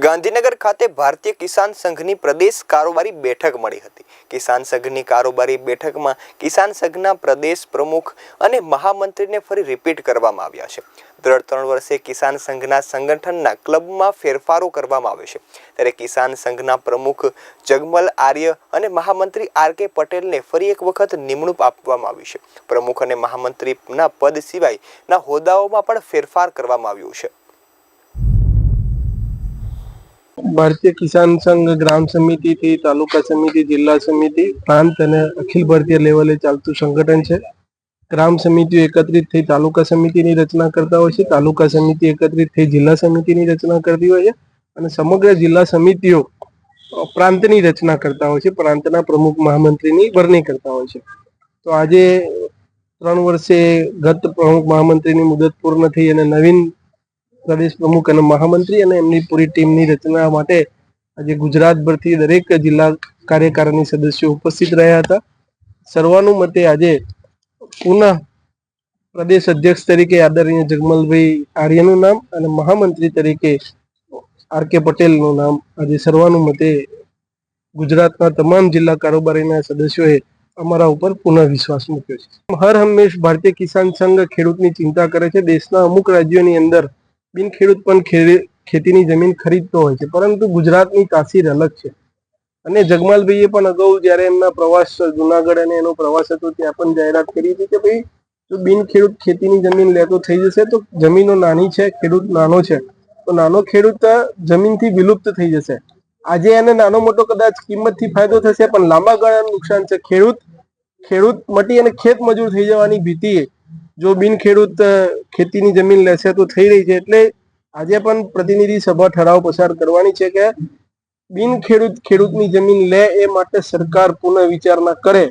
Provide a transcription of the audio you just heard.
ગાંધીનગર ખાતે ભારતીય કિસાન સંઘની પ્રદેશ કારોબારી બેઠક મળી હતી. કિસાન સંઘની કારોબારી બેઠકમાં કિસાન સંઘના પ્રદેશ પ્રમુખ અને મહામંત્રીને ફરી રિપીટ કરવામાં આવ્યા છે. દર ત્રણ વર્ષે કિસાન સંઘના સંગઠનના ક્લબમાં ફેરફારો કરવામાં આવે છે. ત્યારે કિસાન સંઘના પ્રમુખ જગમલ આર્ય અને મહામંત્રી આર કે પટેલને ફરી એક વખત નિમણૂક આપવામાં આવી છે. પ્રમુખ અને મહામંત્રીના પદ સિવાયના હોદ્દાઓમાં પણ ફેરફાર કરવામાં આવ્યું છે. ભારતીય કિસાન સંઘ ગ્રામ સમિતિથી તાલુકા સમિતિ, જિલ્લા સમિતિ, પ્રાંત અને અખિલ ભારતીય લેવલે ચાલતું સંગઠન છે. ગ્રામ સમિતિઓ એકત્રિત થઈ તાલુકા સમિતિની રચના કરતા હોય છે. તાલુકા સમિતિ એકત્રિત થઈ જિલ્લા સમિતિની રચના કરતી હોય છે અને સમગ્ર જિલ્લા સમિતિઓ પ્રાંતની રચના કરતા હોય છે. પ્રાંતના પ્રમુખ મહામંત્રીની વરણી કરતા હોય છે. તો આજે ત્રણ વર્ષે ગત પ્રમુખ મહામંત્રીની મુદત પૂર્ણ થઈ અને નવીન પ્રદેશ પ્રમુખ અને મહામંત્રી અને એમની પૂરી ટીમની રચના માટે આજે ગુજરાતભરથી દરેક જિલ્લા કાર્યકારીની સદસ્યો ઉપસ્થિત રહ્યા હતા. સર્વાનુમતે આજે પુનઃ પ્રદેશ અધ્યક્ષ તરીકે આદરણીય જગમલભાઈ આર્યનું નામ અને મહામંત્રી તરીકે આર કે પટેલનું નામ આજે સર્વાનુમતે ગુજરાતના તમામ જિલ્લા કારોબારીના સદસ્યોએ અમારા ઉપર પુનઃ વિશ્વાસ મૂક્યો છે. હર હંમેશ ભારતીય કિસાન સંઘ ખેડૂતની ચિંતા કરે છે. દેશના અમુક રાજ્યોની અંદર બિન ખેડૂત પણ ખેતીની જમીન ખરીદતો હોય છે. પરંતુ ગુજરાતની તાસીર અલગ છે. અને જગમાલભાઈએ પણ અગાઉ જ્યારે એમના પ્રવાસ, જુનાગઢ અને એનો પ્રવાસ હતો, ત્યાં પણ જાહેરાત કરી હતી કે ભાઈ, જો બિન ખેડૂત ખેતીની જમીન લેતો થઈ જશે, તો જમીનો નાની છે, ખેડૂત નાનો છે. તો નાનો ખેડૂત જમીનથી વિલુપ્ત થઈ જશે. આજે એને નાનો મોટો કદાચ કિંમતથી ફાયદો થશે, પણ લાંબા ગાળાનું નુકસાન છે. ખેડૂત ખેડૂત મટી અને ખેત મજૂર થઈ જવાની ભીતિએ જો બિન ખેડૂત ખેતીની જમીન લેશે તો થઈ રહી છે. એટલે આજે પણ પ્રતિનિધિ સભા ઠરાવ પસાર કરવાની છે કે બિન ખેડૂત, ખેડૂતની જમીન લે એ માટે સરકાર પુનઃ વિચારણા કરે.